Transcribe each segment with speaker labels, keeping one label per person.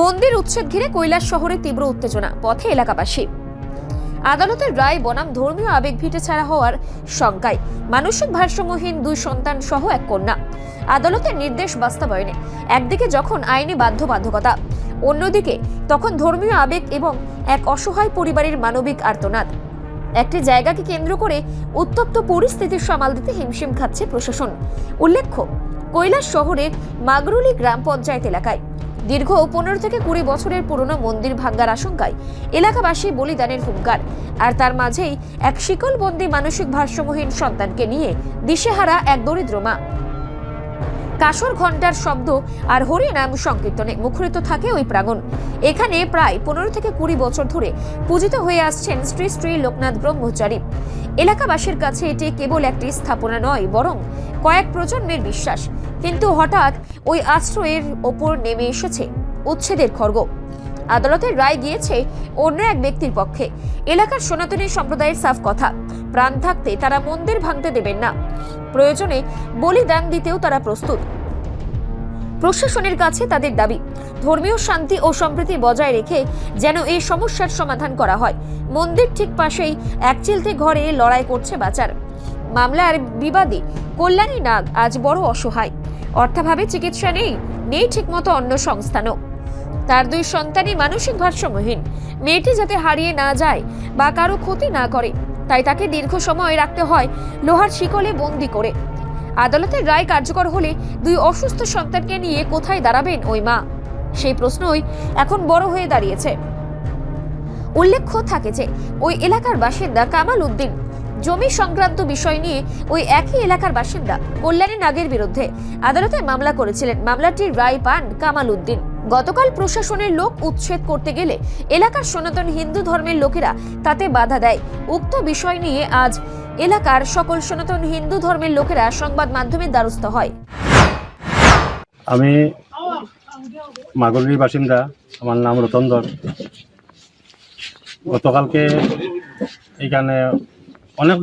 Speaker 1: মন্দির উচ্ছেদ ঘিরে কৈলাস শহরে তীব্র উত্তেজনা, পথে এলাকাবাসী। আদালতের রায় বনাম ধর্মীয় আবেগ ভিটে ছাড়া হওয়ার শঙ্কায় মানসিক ভারসাম্যহীন দুই সন্তান সহ এক কন্যা। আদালতের নির্দেশ বাস্তবায়নে একদিকে যখন আইনি বাধ্যবাধকতা, অন্যদিকে তখন ধর্মীয় আবেগ এবং এক অসহায় পরিবারের মানবিক আর্তনাদ। একটি জায়গাকে কেন্দ্র করে উত্তপ্ত পরিস্থিতির সামাল দিতে হিমশিম খাচ্ছে প্রশাসন। উল্লেখ্য, কৈলাস শহরের মাগরুলি গ্রাম পঞ্চায়েত এলাকায় দীর্ঘ পনেরো থেকে কুড়ি বছরের পুরনো মন্দির ভাঙ্গার আশঙ্কায় এলাকাবাসী বলিদানের হুঙ্কার। আর তার মাঝেই এক শিকলবন্দি মানসিক ভারসাম্যহীন সন্তানকে নিয়ে দিশেহারা এক দরিদ্র মা। কাসর ঘণ্টার শব্দ আর হরিনাম সংকীর্তনে মুখরিত থাকে ওই প্রাঙ্গণ। এখানে প্রায় পনেরো থেকে কুড়ি বছর ধরে পূজিত হয়ে আসছেন শ্রী শ্রী লোকনাথ ব্রহ্মচারী। এলাকাবাসীর কাছে এটি কেবল একটি স্থাপনা নয়, বরং কয়েক প্রজন্মের বিশ্বাস। কিন্তু হঠাৎ ওই আশ্রয়ের ওপর নেমে এসেছে উচ্ছেদের খর্গ আদালতের রায় গিয়েছে অন্য এক ব্যক্তির পক্ষে। এলাকার সনাতনী সম্প্রদায়ের সাফ কথা, প্রাণ থাকতে তারা মন্দির ভাঙতে দেবেন না। প্রয়োজনে বলিদান দিতেও তারা প্রস্তুত। প্রশাসনের কাছে তাদের দাবি, ধর্মীয় শান্তি ও সম্প্রীতি বজায় রেখে যেন এই সমস্যার সমাধান করা হয়। মন্দির ঠিক পাশেই একচিলতে ঘরে লড়াই করছে বাচার। মামলার বিবাদী কল্যাণী নাগ আজ বড় অসহায়। অর্থাভাবে চিকিৎসা নেই নেই ঠিকমতো অন্য সংস্থানও। তার দুই সন্তানই মানসিক ভারসাম্যহীন। মেয়েটি যাতে হারিয়ে না যায় বা কারও ক্ষতি না করে, তাই তাকে দীর্ঘ সময় রাখতে হয় লোহার শিকলে বন্দি করে। আদালতের রায় কার্যকর হলে দুই অসুস্থ সন্তানকে নিয়ে কোথায় দাঁড়াবেন ওই মা? সেই প্রশ্নই এখন বড় হয়ে দাঁড়িয়েছে। উল্লেখ্য থাকে যে, ওই এলাকার বাসিন্দা কামাল উদ্দিন জমি সংক্রান্ত বিষয় নিয়ে ওই একই এলাকার বাসিন্দা কল্যাণী নাগের বিরুদ্ধে আদালতে মামলা করেছিলেন। মামলাটির রায় পান কামাল উদ্দিন। গতকাল প্রশাসনের লোক উচ্ছেদ করতে গেলে এলাকার সনাতন হিন্দু ধর্মের লোকেরা তাতে বাধা দেয়। উক্ত বিষয় নিয়ে আজ এলাকার সকল সনাতন হিন্দু ধর্মের লোকেরা সংবাদ মাধ্যমের দ্বারস্থ হয়।
Speaker 2: আমি মাগুরির বাসিন্দা। আমার নাম রতন ধর গতকালকে এখানে অনেক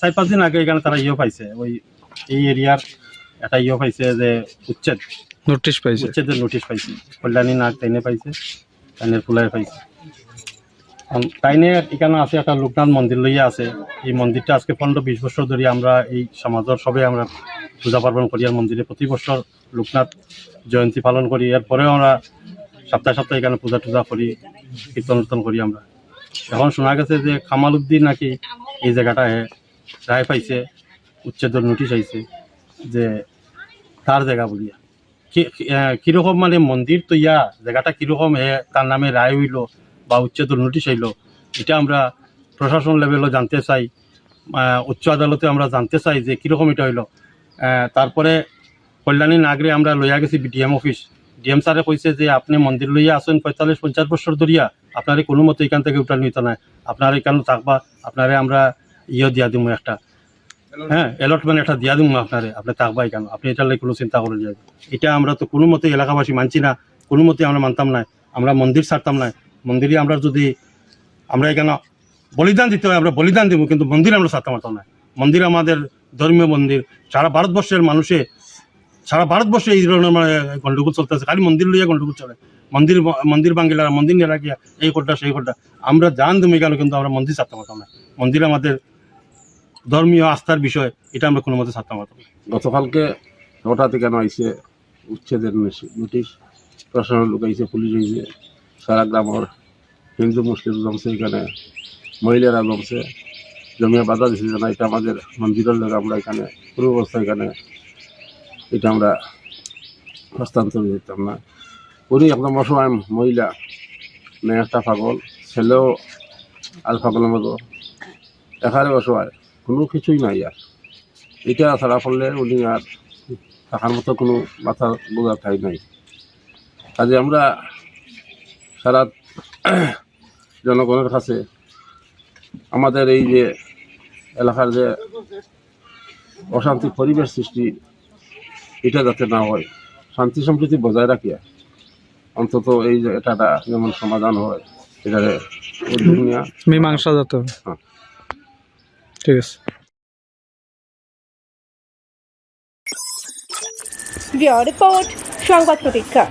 Speaker 2: চার পাঁচ দিন আগে এখানে তারা ইয়ে পাইছে ওই এই এরিয়ার একটা ইয়ে পাইছে যে উচ্ছেদ।
Speaker 3: নোটিশ পাইছে।
Speaker 2: উচ্ছেদের নোটিশ পাইছে। কল্যাণী নাগ তাইনে পাইছে তাইনের ফুলাই পাইছে। তাইনে এখানে আছে একটা লোকনাথ মন্দির লইয়া আছে। এই মন্দিরটা আজকে পনেরো বিশ বছর ধরে আমরা এই সমাজের সবে আমরা পূজা পার্বণ করি আর মন্দিরে প্রতি বছর লোকনাথ জয়ন্তী পালন করি। এরপরেও আমরা সপ্তাহে সপ্তাহে এখানে পূজা টুজা করি কীর্তন করি আমরা। এখন শোনা গেছে যে কামাল উদ্দিন নাকি এই জায়গাটায় রায় পাইছে, উচ্ছেদের নোটিশ আইছে যে তার জায়গা বলিয়া। কীরকম মানে মন্দির তো ইয়া, জায়গাটা কীরকম হে তার নামে রায় হইল বা উচ্ছেদের নোটিশ আইলো, এটা আমরা প্রশাসন লেভেলও জানতে চাই উচ্চ আদালতে আমরা জানতে চাই যে কীরকম এটা হইল। তারপরে কল্যাণী নাগরে আমরা লইয়া গেছি ডিএম অফিস ডিএম স্যারে কইছে যে আপনি মন্দির লইয়া আসেন পঁয়তাল্লিশ পঞ্চাশ বছর ধরিয়া। আপনারে কোনো মতো এখান থেকে উঠান নিতে নাই। আপনার এখানে থাকবা আপনারে আমরা ইয়ে দিয়া দিব একটা। হ্যাঁ অ্যালটমেন্ট একটা দিয়া দিব আপনারে। আপনি থাকবা এখানে। আপনি লাগে কোনো চিন্তা করে এটা আমরা তো কোনো মতে এলাকাবাসী মানছি না। কোনো মতে আমরা মানতাম না আমরা মন্দির ছাড়তাম না মন্দিরে আমরা যদি আমরা এখানে বলিদান দিতে হয় আমরা বলিদান দেবো কিন্তু মন্দির আমরা ছাড়তে পারতাম না মন্দির আমাদের ধর্মীয় মন্দির। সারা ভারতবর্ষের মানুষে সারা ভারতবর্ষে এই ধরনের মানে গন্ডগোল চলতেছে। খালি মন্দির লইয়া গন্ডগোল চলে। মন্দির মন্দির বাঙ্গিলা মন্দির নিয়ে রাখিয়া, এই কোটা সেই কোটা আমরা জান তুমি গেল, কিন্তু আমরা মন্দির ছাড়তে পারতাম না। মন্দির আমাদের ধর্মীয় আস্থার বিষয়, এটা আমরা কোনো মতে ছাড়তে পারতাম না।
Speaker 4: গতকালকে হঠাৎ কেন আইসে উচ্ছেদের নোটিশ- প্রশাসনের লোক আইসে পুলিশ আইসে সারা গ্রামের হিন্দু, মুসলিম জমছে এখানে। মহিলারা জমছে। জমিয়ে বাধা দিছে না, এটা আমাদের মন্দিরের লোক, আমরা এখানে পুরো অবস্থা এখানে এটা আমরা হস্তান্তর দিতাম না। উনি একদম অসহায় মহিলা মেয়ে একটা পাগল, ছেলেও আর পাগলের মতো একারে অসহায় কোনো কিছুই নাই আর। এটা ছাড়া করলে উনি আর থাকার মতো কোনো মাথা বোঝা ঠাই নাই। কাজে আমরা সারা জনগণের কাছে আমাদের এই যে এলাকার যে অশান্তি পরিবেশ সৃষ্টি এটা যাতে না হয়। শান্তি সম্প্রীতি বজায় রাখিয়া অন্তত এই যে এটা যেমন সমাধান হয় এটাকে
Speaker 3: মীমাংসা যাতে
Speaker 4: হ্যাঁ।
Speaker 3: ঠিক আছে।
Speaker 5: রিপোর্ট সংবাদ প্রতীক্ষা।